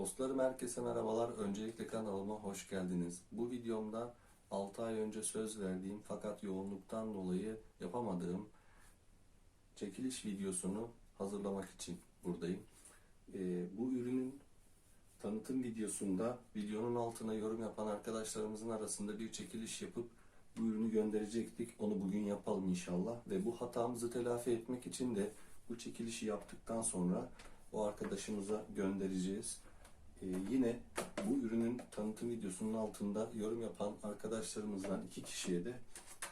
Dostlarım herkese merhabalar. Öncelikle kanalıma hoş geldiniz. Bu videomda 6 ay önce söz verdiğim fakat yoğunluktan dolayı yapamadığım çekiliş videosunu hazırlamak için buradayım. Ee, bu ürünün tanıtım videosunda videonun altına yorum yapan arkadaşlarımızın arasında bir çekiliş yapıp bu ürünü gönderecektik. Onu bugün yapalım inşallah. Ve bu hatamızı telafi etmek için de bu çekilişi yaptıktan sonra o arkadaşımıza göndereceğiz. Ee, yine bu ürünün tanıtım videosunun altında yorum yapan arkadaşlarımızdan iki kişiye de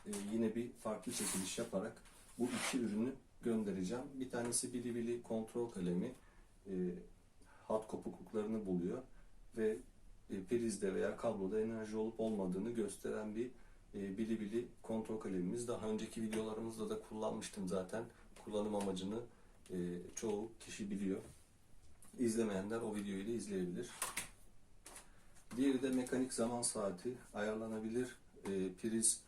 e, yine bir farklı çekiliş yaparak bu iki ürünü göndereceğim. Bir tanesi Bili Bili kontrol kalemi e, hat kopukluklarını buluyor ve e, prizde veya kabloda enerji olup olmadığını gösteren bir e, Bili Bili kontrol kalemimiz. Daha önceki videolarımızda da kullanmıştım zaten. Kullanım amacını e, çoğu kişi biliyor. İzlemeyenler o videoyu da izleyebilir. Diğeri de mekanik zaman saati ayarlanabilir e, priz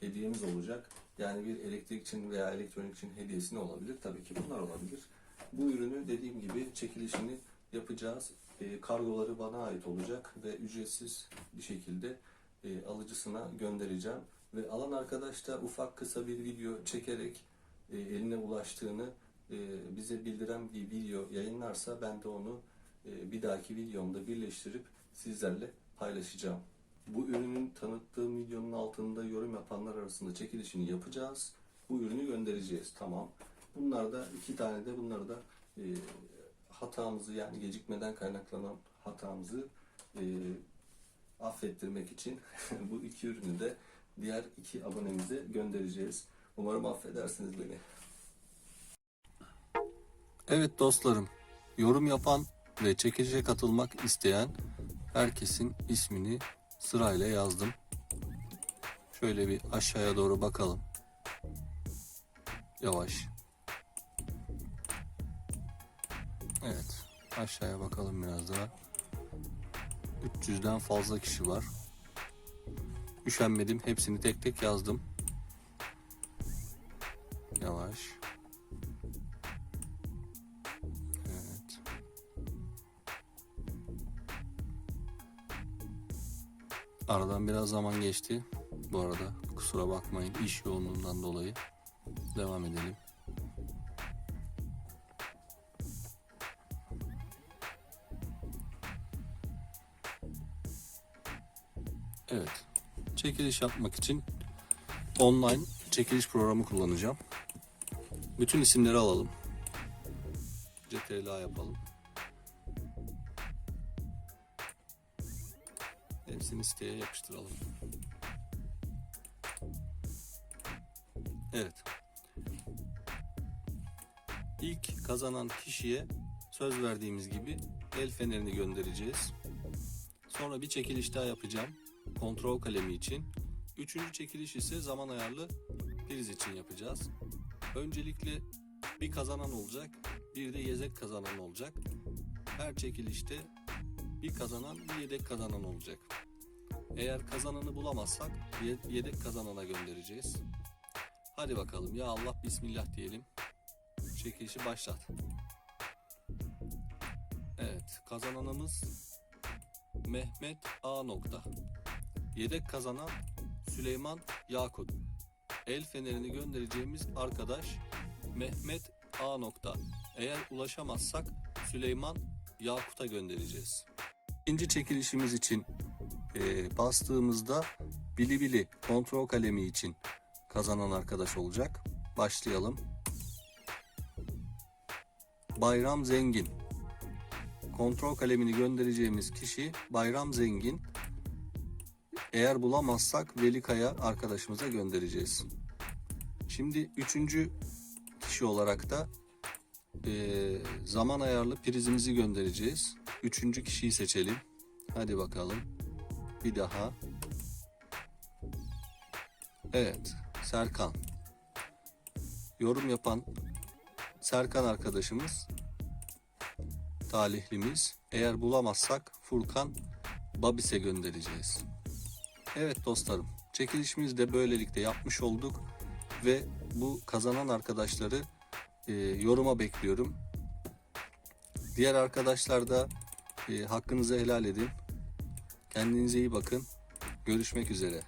hediyemiz olacak. Yani bir elektrik için veya elektronik için hediyesi ne olabilir? Tabii ki bunlar olabilir. Bu ürünü dediğim gibi çekilişini yapacağız. E, kargoları bana ait olacak ve ücretsiz bir şekilde e, alıcısına göndereceğim. Ve alan arkadaş da ufak kısa bir video çekerek e, eline ulaştığını e, bize bildiren bir video yayınlarsa ben de onu e, bir dahaki videomda birleştirip sizlerle paylaşacağım. Bu ürünün tanıttığım videonun altında yorum yapanlar arasında çekilişini yapacağız. Bu ürünü göndereceğiz. Tamam. Bunlar da iki tane de bunları da e, hatamızı yani gecikmeden kaynaklanan hatamızı e, affettirmek için bu iki ürünü de diğer iki abonemize göndereceğiz. Umarım affedersiniz beni. Evet dostlarım, yorum yapan ve çekilişe katılmak isteyen herkesin ismini sırayla yazdım. Şöyle bir aşağıya doğru bakalım. Yavaş. Evet, aşağıya bakalım biraz daha. 300'den fazla kişi var. Üşenmedim, hepsini tek tek yazdım. Yavaş. Aradan biraz zaman geçti. Bu arada kusura bakmayın iş yoğunluğundan dolayı. Devam edelim. Evet. Çekiliş yapmak için online çekiliş programı kullanacağım. Bütün isimleri alalım. CTRL yapalım. Hepsini siteye yapıştıralım. Evet. İlk kazanan kişiye söz verdiğimiz gibi el fenerini göndereceğiz. Sonra bir çekiliş daha yapacağım. Kontrol kalemi için. Üçüncü çekiliş ise zaman ayarlı priz için yapacağız. Öncelikle bir kazanan olacak, bir de yedek kazanan olacak. Her çekilişte bir kazanan, bir yedek kazanan olacak. Eğer kazananı bulamazsak ye- yedek kazanana göndereceğiz. Hadi bakalım ya Allah bismillah diyelim. Çekilişi başlat. Evet, kazananımız Mehmet A. nokta. Yedek kazanan Süleyman Yakut. El fenerini göndereceğimiz arkadaş Mehmet A. nokta. Eğer ulaşamazsak Süleyman Yakut'a göndereceğiz. İkinci çekilişimiz için e, bastığımızda Bili Bili kontrol kalemi için kazanan arkadaş olacak. Başlayalım. Bayram Zengin. Kontrol kalemini göndereceğimiz kişi Bayram Zengin. Eğer bulamazsak Velikaya arkadaşımıza göndereceğiz. Şimdi üçüncü kişi olarak da eee, zaman ayarlı prizimizi göndereceğiz. Üçüncü kişiyi seçelim. Hadi bakalım. Bir daha. Evet, Serkan. Yorum yapan Serkan arkadaşımız talihlimiz. Eğer bulamazsak Furkan Babis'e göndereceğiz. Evet dostlarım, çekilişimizi de böylelikle yapmış olduk ve bu kazanan arkadaşları e, yoruma bekliyorum. Diğer arkadaşlar da E, hakkınızı helal edin. Kendinize iyi bakın. Görüşmek üzere.